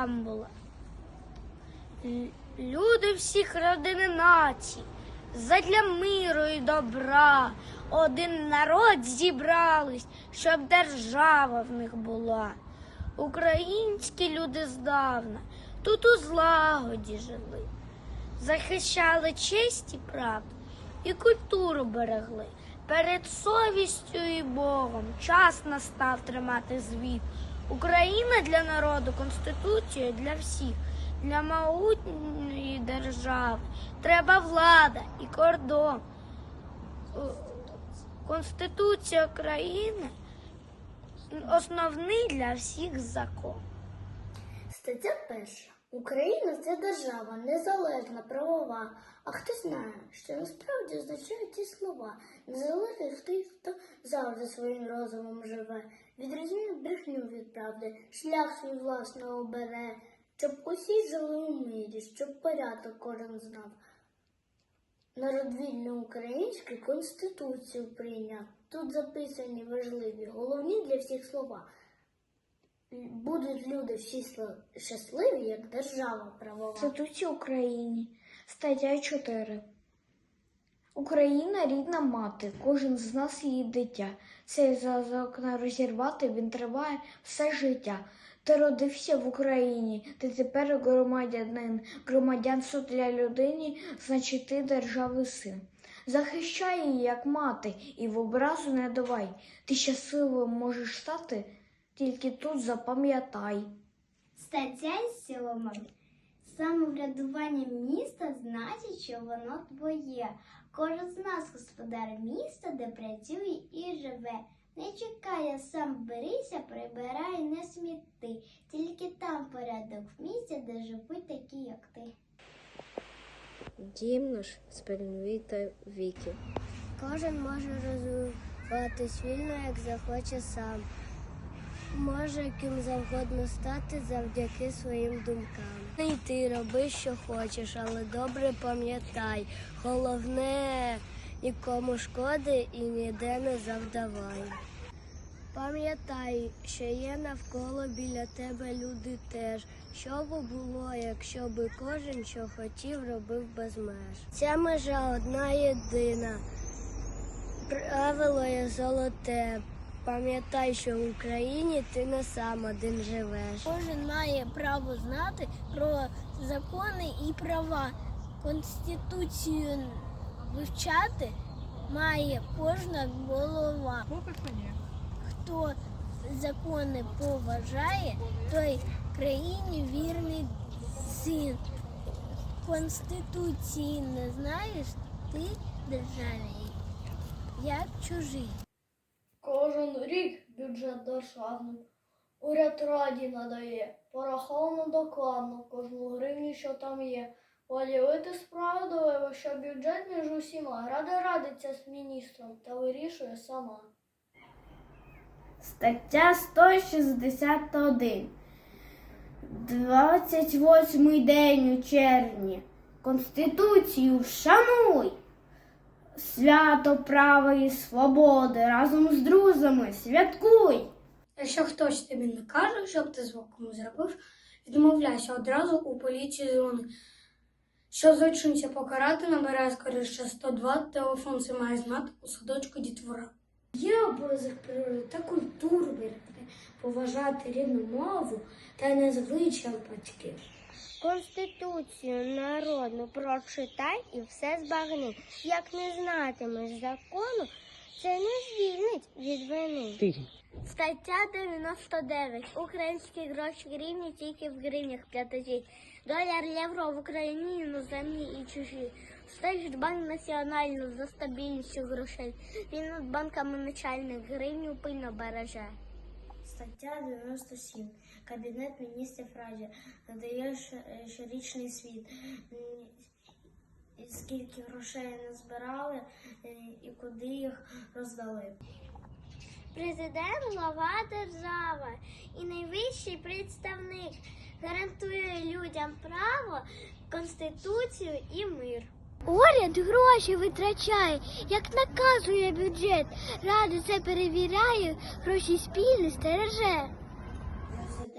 преамбула. Люди всіх родини націй, задля миру і добра, один народ зібрались, щоб держава в них була. Українські люди здавна тут у злагоді жили, захищали честь і правду і культуру берегли. Перед совістю і Богом час настав тримати звіт. Україна для народу, конституція для всіх, для могутньої держави. Треба влада і кордон. Конституція України основний для всіх закон. Стаття перша. Україна це держава, незалежна, правова. А хто знає, що насправді означають ці слова? Незалежний той, хто завжди своїм розумом живе, відрізняє брехню від правди, шлях свій власного бере, щоб усі жили у мирі, щоб порядок кожен знав. Народ вільно український конституцію прийняв. Тут записані важливі, головні для всіх слова. Будуть люди всі щасливі, як держава правова. Конституція України, стаття 4. Україна рідна мати, кожен з нас її дитя. Цей зв'язок не розірвати, він триває все життя. Ти родився в Україні, ти тепер громадянин. Громадянство для людини, значить ти держави син. Захищай її, як мати, і в образу не давай. Ти щасливим можеш стати, тільки тут запам'ятай. Стаття із сіломом. Самоврядування міста значить, що воно твоє. Кожен з нас господар міста, де працює і живе. Не чекай, а сам берися, прибирай, не сміти. Тільки там порядок в місті, де живуть такі, як ти. Дім наш спільновий та віки. Кожен може розвиватись вільно, як захоче сам. Може ким завгодно стати завдяки своїм думкам. І ти роби, що хочеш, але добре пам'ятай. Головне нікому шкоди і ніде не завдавай. Пам'ятай, що є навколо біля тебе люди теж. Що би було, якщо би кожен, що хотів, робив без меж. Ця межа одна єдина. Правило є золоте. Пам'ятай, що в Україні ти не сам один живеш. Кожен має право знати про закони і права. Конституцію вивчати має кожна голова. Хто закони поважає, той країні вірний син. Конституції не знаєш, ти державі, як чужий. Рік бюджет державний. Уряд раді надає, пораховано докладно кожну гривню, що там є. Поділити справедливо, що бюджет між усіма. Рада радиться з міністром та вирішує сама. Стаття 161. 28 день у червні. Конституцію вшануй. Свято права і свободи разом з друзями святкуй. Якщо хтось тобі не каже, щоб ти звуком зробив, відмовляйся одразу у поліцію дзвони. Що злочинця покарати, набирай скоріше 102, телефон це має знати у садочку дітвора. Є обов'язок природи та культуру берегти, поважати рідну мову та незвичай батьків. Конституцію народну прочитай і все збагни. Як не знатимеш закону, це не звільнить від вини. Стаття 99. Українські гроші гривні тільки в гривнях платежі. Доляр євро в Україні іноземні і чужі. Стоїть банк національно за стабільністю грошей. Він над банками начальник гривню пильно береже. Стаття 97. Кабінет міністрів Раді надає щорічний світ. Скільки грошей назбирали е, і куди їх роздали. Президент глава держави і найвищий представник гарантує людям право, конституцію і мир. Уряд гроші витрачає, як наказує бюджет. ради це перевіряє, гроші спільно стереже.